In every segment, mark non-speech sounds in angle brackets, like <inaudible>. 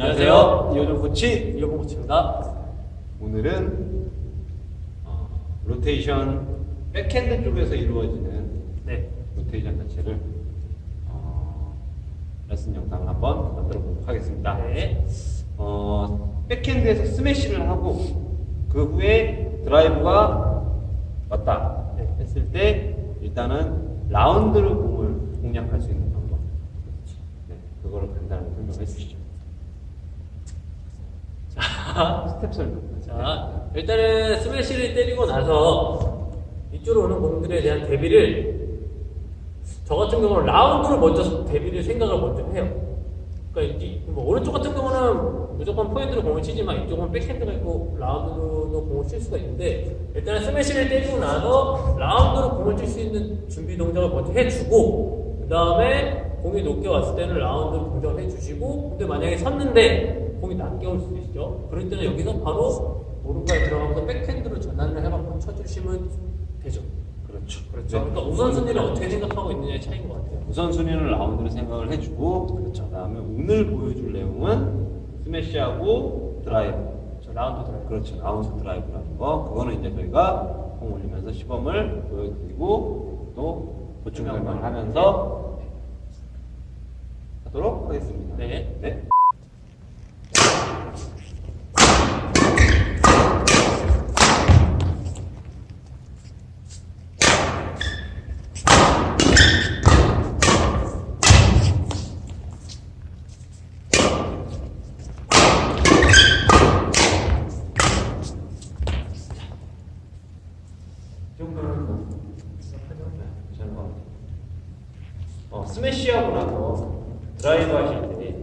안녕하세요. 이호정 코치. 이어봉 코치입니다. 오늘은 어, 로테이션 백핸드 쪽에서 이루어지는 네. 로테이션 자체를 어, 레슨 영상 을 한번 만들어 보도록 하겠습니다. 네. 어, 백핸드에서 스매시를 하고 그 후에 드라이브가 왔다 네. 했을 때 일단은 라운드로 공을 공략할 수 있는 방법. 네, 그거를 간단하게 설명해 주시죠. 자, 스텝 설명. 자, 일단은 스매시를 때리고 나서 이쪽으로 오는 공들에 대한 대비를 저 같은 경우는 라운드로 먼저 대비를 생각을 먼저 해요. 그러니까 이, 뭐 오른쪽 같은 경우는 무조건 포인트로 공을 치지만 이쪽은 백핸드가 있고 라운드로 공을 칠 수가 있는데 일단은 스매시를 때리고 나서 라운드로 공을 칠 수 있는 준비 동작을 먼저 해주고 그 다음에 공이 높게 왔을 때는 라운드로 동작을 해주시고 근데 만약에 섰는데 공이 낮게 올 수도 있죠. 그럴 때는 여기서 바로 오른발에 들어가면서 백핸드로 전환을 해갖고 쳐주시면 되죠. 그렇죠. 그렇죠. 그러니까 우선순위를 어떻게 생각하고 있느냐의 차이인 것 같아요. 우선순위는 라운드로 생각을 해주고 그렇죠. 그 다음에 오늘 보여줄 내용은 스매시하고 드라이브 저 라운드 드라이브. 그렇죠 라운드 드라이브라는 거 그거는 이제 저희가 공 올리면서 시범을 보여드리고 또 보충 설명을 하면서 하도록 하겠습니다 네. 네. 정도는 뭐 괜찮은 것 같아요. 어, 스매시하고 나서 드라이브 하실 때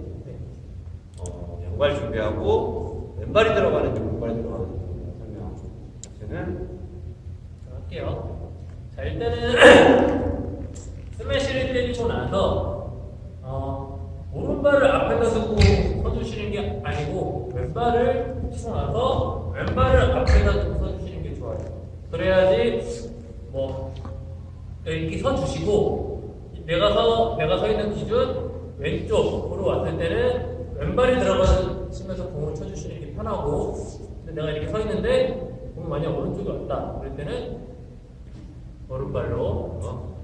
어, 양발 준비하고 왼발이 들어가는지 오른발이 들어가는지 설명 자, 할게요. 자, 일단은 <clears throat> 스매시를 때리고 나서 어, 오른발을 앞에다 두고 서주시는 게 아니고 왼발을 치고 나서 왼발을 앞에다 두고 서주시는 게 좋아요. 그래야지 뭐 이렇게 서 주시고 내가 서 내가 서 있는 기준 왼쪽으로 왔을 때는 왼발이 들어가시면서 공을 쳐주시는 게 편하고 내가 이렇게 서 있는데 공이 만약 오른쪽에 왔다 그럴 때는 오른발로 어.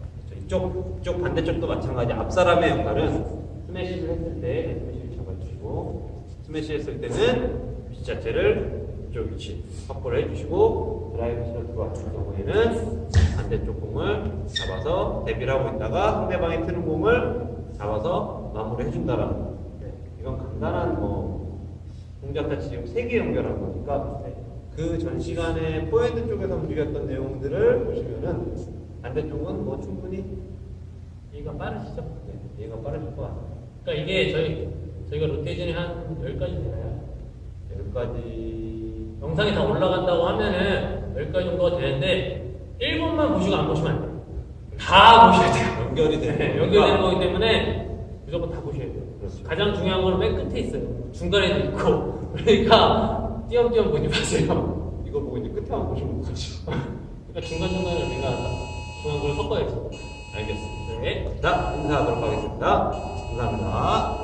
이쪽 이쪽 반대쪽도 마찬가지 앞 사람의 역할은 스매시를 했을 때 스매시를 잡아주시고 스매시 했을 때는 위치 자체를 이쪽 위치 확보를 해주시고 드라이브 치러 들어왔을 경우에는 반대쪽 공을 잡아서 대비를 하고 있다가 상대방이 트는 공을 잡아서 마무리 해준다라는 거. 네. 이건 간단한 뭐 동작 자체 지금 세 개 연결한 거니까 그전 시간에 포핸드 쪽에서 움직였던 내용들을 보시면은 반대쪽은 뭐 충분히 이해가 빠르시죠? 네, 얘가 빠르실 것 같아요. 그러니까 이게 저희 저희가 로테이션이 한 10가지 되나요? 여기까지 영상이 다 올라간다고 하면은 10가지 정도가 되는데 1분만 보시고 안 보시면 안 돼요. 다 보셔야 돼요. 연결이 네, 되는 연결되는 거기 때문에 무조건 다 보셔야 돼요. 그렇죠. 가장 중요한 건 맨 끝에 있어요. 중간에도 있고. <laughs> 그러니까 띄엄띄엄 보지 마세요. 이거 보고 이제 끝에만 보시면 되죠. 그러니까 중간중간에 우리가 중요한 걸 섞어야죠. 알겠습니다. 네. 자, 인사하도록 하겠습니다. 감사합니다.